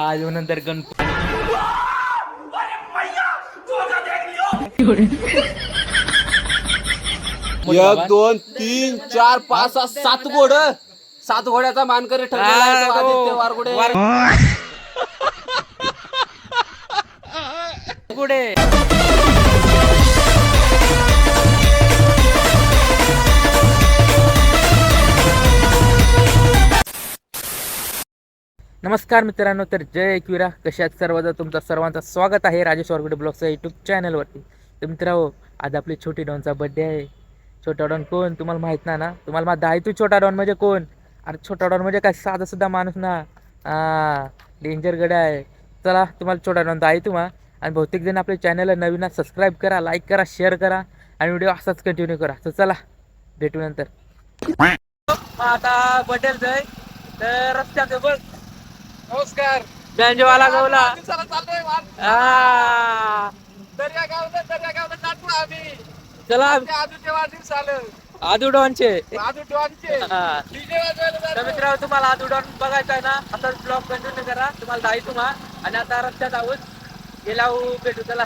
आज नंतर गणपती एक दोन तीन चार पाच सहा सात घोड. सात घोड्याचा मानकरी ठरलेला आहे तो आदित्य वारगुडे. नमस्कार मित्रांनो तर जय एकविरा कशात सर्वजण तुमचं सर्वांचं स्वागत आहे राजेश वारगुडे ब्लॉगच्या यूट्यूब चॅनलवरती तर मित्रांनो आज आपली छोटी डॉनचा बड्डे आहे. छोटा डॉन कोण? तुम्हाला माहीत ना ना? तुम्हाला माहीत आहे तू छोटा डॉन म्हणजे कोण? अरे छोटा डॉन म्हणजे काय? साधा सुद्धा माणूस ना. हा डेंजर गड्या आहे. चला तुम्हाला छोटा डॉन आहे तुम्हा. आणि बहुतेक जण आपल्या चॅनलला नवीन सबस्क्राईब करा लाईक करा शेअर करा. आणि व्हिडिओ असाच कंटिन्यू करा. तर चला भेटू नंतर. आता बड्डे जाय. तर रस्त्यात बघ. नमस्कार. बँजोवाला गवला. दर्या दर्या आम्ही. चला. आजूचे वाढदिवस आलं आदू डॉनचे. आजू डॉनचे. हा. डीजे वाजवायला तर जातो. मित्रांनो तुम्हाला आदू डॉन बघायचा आहे ना आता ब्लॉग कंटिन्यू करा. तुम्हाला जाई तुम्हा. आणि आता रस्त्यात आहोत. गेला भेटू चला.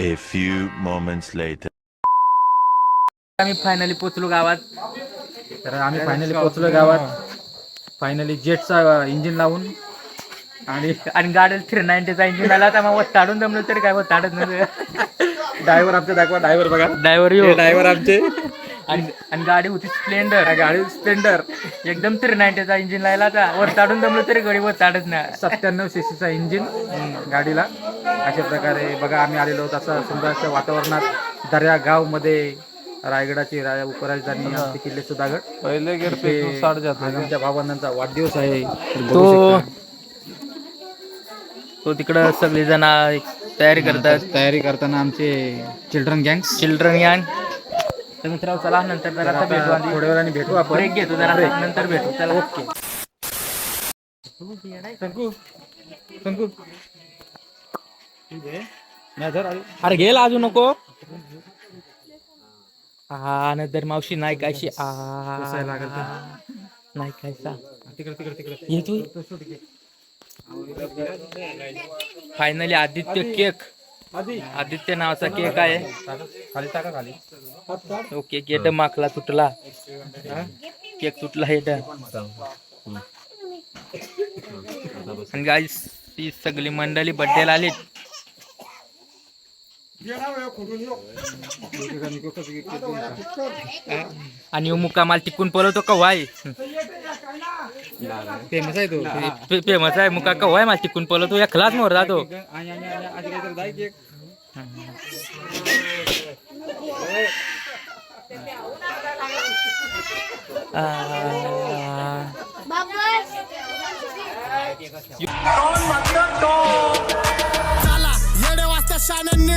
A few moments later. आम्ही फायनली पोचलो गावात. तर आम्ही फायनली पोहोचलो गावात. फायनली जेटचा इंजिन लावून. आणि आणि गाडी थ्री नाईन्टीचा इंजिन आला तर मग ताडून जमलं तरी काय ताडत नव्हतं. ड्रायव्हर आमचे दाखवा ड्रायव्हर बघा. ड्रायव्हर येऊ. ड्रायव्हर आमचे. आणि आणि गाडी होती स्प्लेंडर गाडी स्प्लेंडर एकदम थ्री नाईन्टीचा इंजिन लायला होता. वर ताडून जमलं तरी गाडी वर ताडत नाही. सत्त्याण्णव सीसीचा इंजिन गाडीला. अशा प्रकारे बघा आम्ही आलेलो आहोत असं सुंदर वातावरणात दर्या गावमध्ये रायगडाची राजा उपराजधानी आमचे किल्ले सुधागड. पहिले गेर इथे आज आमच्या भावंडांचा वाढदिवस आहे. तर बघू तो शकता. तो तिकडं सगळे जण तयारी करतात. तयारी करताना आमचे चिल्ड्रन गँग्स. चिल्ड्रन यान तर मित्रांनो चला नंतर आता भेटू आधी थोड्या वेळाने भेटू आपण. ब्रेक घेतो जरा. नंतर भेटू. चला. ओके. अरे गेला अजून नको. हा नंतर मावशी नाही कायशी आ. नाही खायचा तिकडे तिकडे तिकडे. ये तू. Finally Aditya cake. आदित्य नावाचा केक आहे. खाली टाका खाली. ओके गेट माकला तुटला. केक तुटला हेट आणि गाईस ती सगळी मंडळी बड्डेला आली आणि ह्यो मुक्का माल टिकून पळवतो का वाय? फेमस आहे तो. फेमस आहे. मुका का वाय माल टिकून पळवतो? या खलाच मोर जातो. आणि- आणि- आणि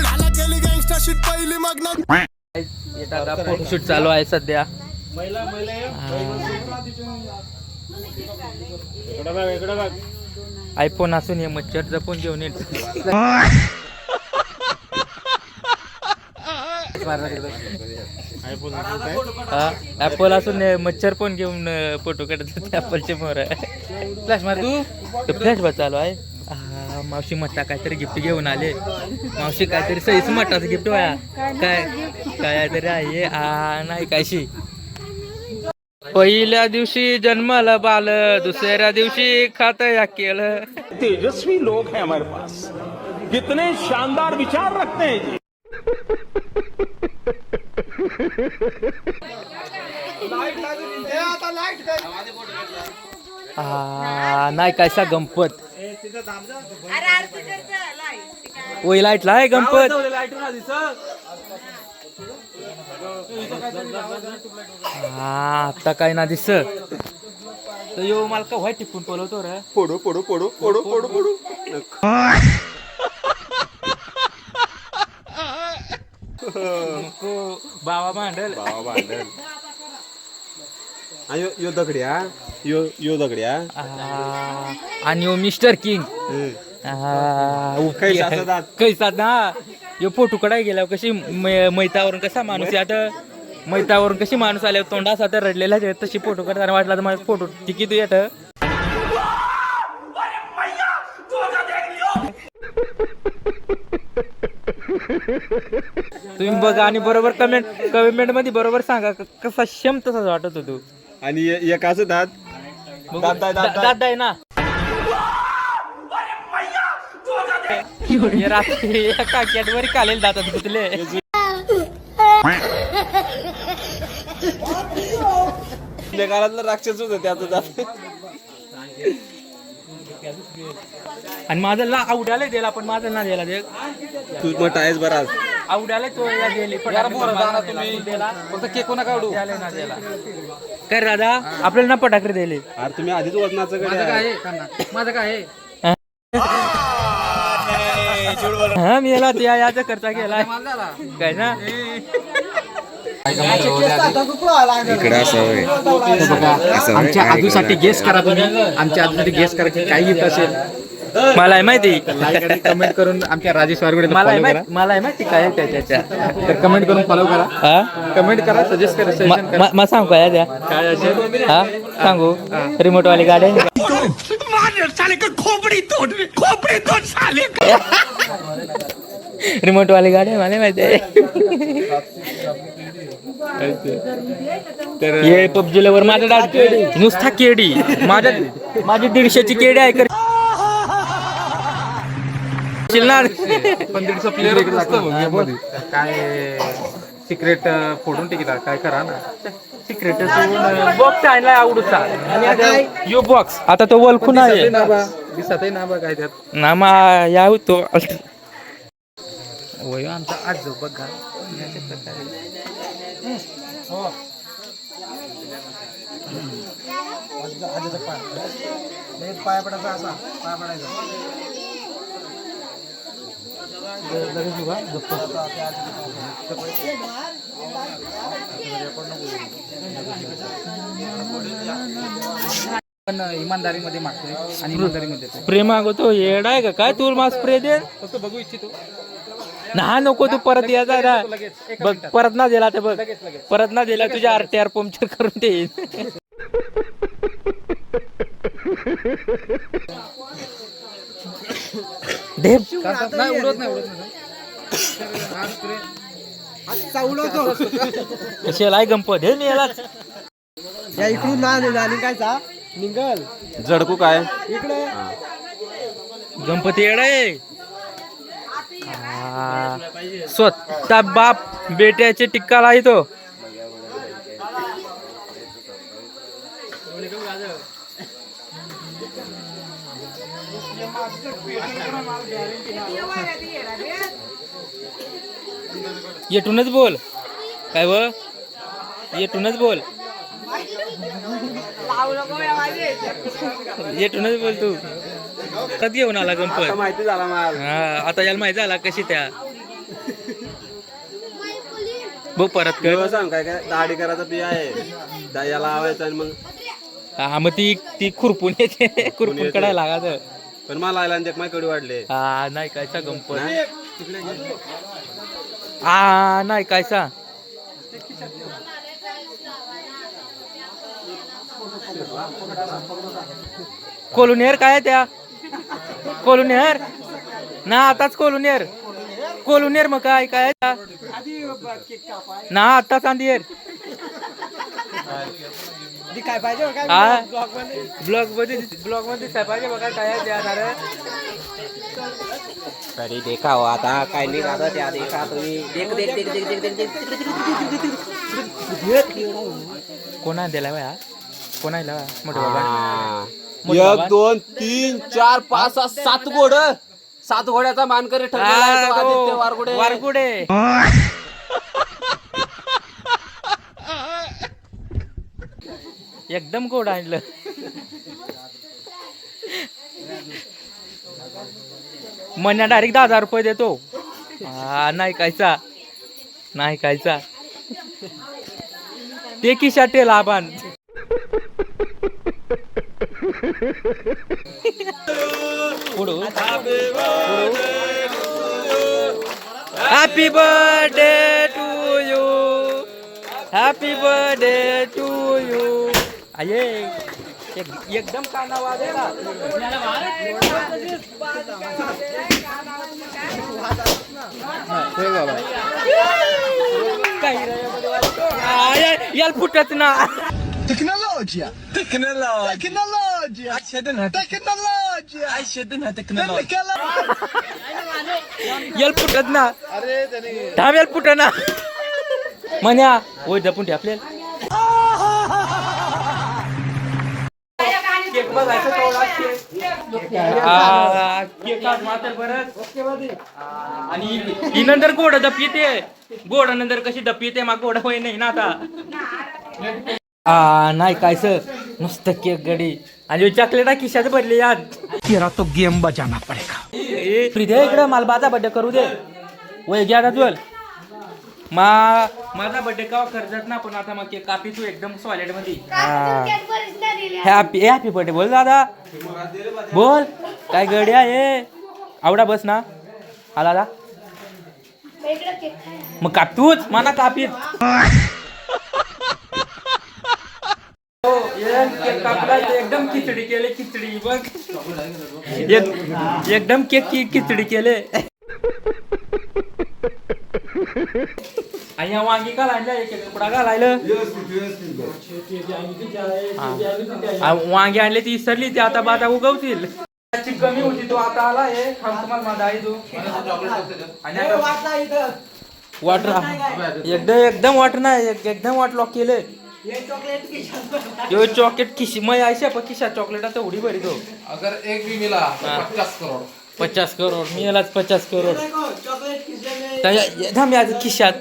आधी काहीतरी दाई केक. आ, फोटोशूट चालू आहे सध्या. आयफोन असून हे मच्छर जपून घेऊन येत ऍपल असून हे मच्छर पण घेऊन फोटो काढत ऍपलचे मोर फ्लॅश मार तू. फ्लॅश चालू आहे. मावशी मट्टा काहीतरी गिफ्ट घेऊन आले. मावशी काहीतरी सईस मट्टाचं गिफ्ट वाया काय? काहीतरी आहे. आ नाही कायशी पहिल्या दिवशी जन्माला बाल दुसऱ्या दिवशी खात या केलं. तेजस्वी लोग हैं हमारे पास. कितने शानदार विचार रखते हैं जी. नाही कायसा गंपत ओय लाइट. लाय गंपत हा आता काय ना दिस तर यो मला का व्हाईट टिपून पळवतो रे. पोडू पोडू पोडू पोडू पोडू पोडू. नको बाबा मांडल भावा भांडण हा, यो यो दगड्या यो यो दगड्या आ, आणि मिस्टर किंग. हा, कैसा ना यो फोटो कडाय गेला कशी मै- मैतावरून कसा माणूस आहे? आता मैतावरून कशी माणूस आल्यावर तोंडा असा तर रडलेला तशी फोटो करताना वाटला तर माझा फोटो तू येत तुम्ही बघा आणि बरोबर कमेंट कमेंटमध्ये बरोबर सांगा कसा शम तसाच वाटत होतो. आणि एक असं दात. दादा दादा आहे ना? हे रात्री एका कॅडबरी कालेल दातात गुतले. त्या काळातलं राक्षस होतं त्याचं दात आणि माझं ला आवडायला दिला पण माझं ना दिला दे तू मोठा आहेस बराच आवडायला तो गेले पण तुम्ही. फक्त केक काढू ना दिला. काय दादा आपल्याला ना पटाकरे दिले. अरे तुम्ही आधीच वजनाचं. काय? माझं काय हा मी याला त्या याचा करता गेला मला झाला. काय ना? इकडे असं होय. असं होय. आमच्या आजूसाठी गेस करा तुम्ही. आमच्या आजूसाठी गेस करा की काही गिफ्ट असेल. मला आहे माहिती लाईक कमेंट करून आमच्या राजेश वारगुडे मला आहे फॉलो करा. माहिती मला माहिती काय आहे त्याच्या. तर कमेंट करून फॉलो करा. हा? कमेंट करा सजेस्ट करा सजेशन करा. मला सांगू काय द्या काय असेल? हा सांगू. रिमोट वाली गाडी रिमोट वाली गाडी आहे, मला माहिती आहे. तर हे पबजी वर माझा डाट नुसता केडी. माझ्या माझी दीडशेची केडी आहे कर चिलणार. पण दीडशे प्लेअर काय? सिक्रेट फोडून टिकला. काय करा ना. सिक्रेट बॉक्स आणलाय आवडूचा. आणि आता यो बॉक्स आता तो वलखून आहे बा दिसतही ना काय त्यात ना मा या तो. वय आमचा आज बघा. पण इमानदारीमध्ये मागतोय आणि इमानदारीमध्ये देतोय. स्प्रे मागवतो येड आहे का? काय तू मला स्प्रे दे? फक्त बघू इच्छितो ना नको तू परत यायचा ना लगेच एक बघ परत ना दिला तर बघ. परत ना दिला तुझ्या आरटीआर पंक्चर करून देईन. दे. नाही उडत नाही उडत नाही. कशाला आहे गंपत? हे मी याला झडकू काय? गणपती येड. आहे हा. स्वतः बाप बेट्याचे टिक्काला आहे तो येटूनच बोल. काय व? येटूनच बोल. येटूनच बोल तू. कधी घेऊन आला गणपत? माहिती झाला हा आता याला माहिती झाला कशी त्या. बघ परत कर. सांग काय काय दाढी करायचा पी आहे. याला लावायचं आणि मग हा मग ती ती खुरपून येते. खुरपून कडायला लागत पण मला आला आणि मायकडे वाढले. हा नाही कायचा गंपत. हा नाही कायचा कोलुनेर काय आहे त्या? कोलुनेर ना आताच कोलुनेर कोलुनेर मग काय काय आहे त्या? ना आता चांदियर हा ब्लॉगमध्ये ब्लॉगमध्ये दिसाय पाहिजे बघा काय आहे त्या नारळ. अरे देखा हो आता काय नाही आता त्या देखा तुम्ही देख देख देख देख देख देख देख कोणा दिला बा कोणा दिला? मोठा बाबा एक दोन तीन चार पाच सहा सात घोड सात घोड्याचा मानकरी ठरलेला आहे तो हा, आदित्य तो वारगुडे वारगुडे एकदम गोड आणलं. मन्या डायरेक्ट दहा हजार रुपये देतो. हा नाही कायचा नाही कायचा ते किशात टेल आबान पुढं. Happy birthday to you happy birthday to you आये एक- एकदम काना वाजायला काही याला फुटत ना Tecnologia! Tecnologia! Tecnologia! Tecnologia! Tecnologia! याला फुटत ना थांब याला फुट ना म्हण्या होय जपून ठेव आपल्याला आणि ही नंतर गोड डप येते. गोड नंतर कशी डप येते मग गोड होय नाही ना आता. आ नाही काय सर. नुसतं केक गडी. आणि चॉकलेटा खिशात भरले याद तेरा तो गेम बजाना पड़ेगा. इकडं मला माझा बड्डे करू दे. वय घ्या ना तुल मा माझा बड्डे केव्हा करतात ना पण आता मग केक कापी तू एकदम सॉलिडमध्ये. हॅपी हॅपी बर्थडे बोल दादा. बोल. काय गडी आहे आवडा बस ना. आला दा मग काप तूच. मला कापीत. हो, एकदम खिचडी केले खिचडी बघ. एक- एकदम केक की खिचडी केले. वांगी का लायला एक एक तुकडा का लायलं हा. वांगी आणले ती इसरली ती आता बाता उगवतील त्याची कमी होती तो आता आला हे तुम्हाला माझा तो वाटर एकदम एकदम वाटर नाही एक- एकदम वाट लॉक केले यो चॉकलेट खिशी मग ऐसे पण खिशा चॉकलेट आता उडी भरी तो अगर एक भी मिला तो पचास करोड़ पचास करोड मी यालाच पचास करोड तर या- या- थांब या खिशात.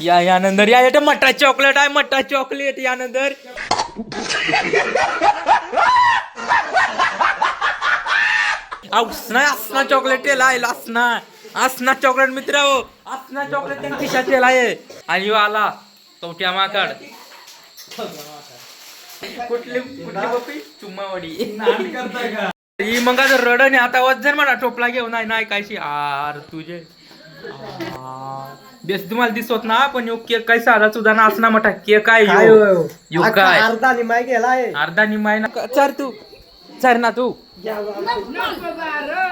या यानंतर या येतं मटा चॉकलेट आहे मटा चॉकलेट यानंतर असना असना चॉकलेट केला आहे असना. असना चॉकलेट मित्र हो. असना चॉकलेट त्यांनी खिशात केला आहे. आणि ह्यो आला कवट्या माकड. कुठली कुठली बपी चुम्मावडी. ही मग आता रडणे आता वजन म्हणा टोपला घेऊन नाही नाही कायशी आर तुझे. बेस तुम्हाला दिसत ना पण यो केक काय साधा सुद्धा ना असना मोठा केक काय यो यो काय? अर्धा निमाय गेलाय. अर्धा आहे ना. चर तू. चर ना तू.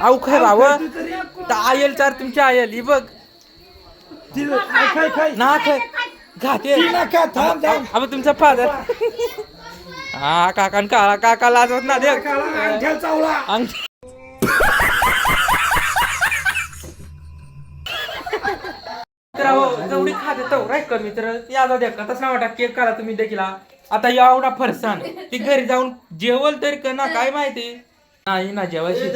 आऊ काय भाव आयल चार तुमच्या आयल. ही बघ. ना काय घाते अब तुमचा फादर. हा काका काका काका लाजवत ना देख. अंग- तर अहो, जेवढी खाते तेवढा कमी. तर यादा द्या का तसं वाटा केक करा तुम्ही देखील हा. आता या एवढा फरसाण ती घरी जाऊन जेवल तरी का ना काय माहिती? नाही ना जेवायची.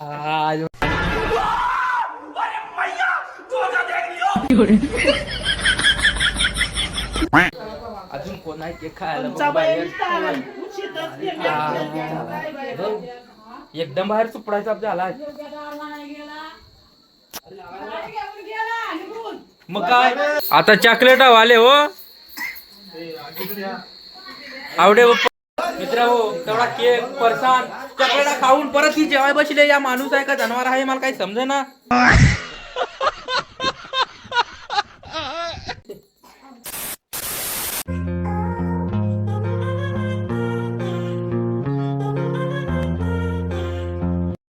आ, अजून कोण आहे केक खायला? एकदम बाहेर सुपडायचा झाला. मग काय? आता चॉकलेट वाले हो. आवडे मित्र हो तेवढा केक परसान चॉकलेट खाऊन परत ही जेवाय बसले. या माणूस आहे का? जनावर आहे मला काही समजे ना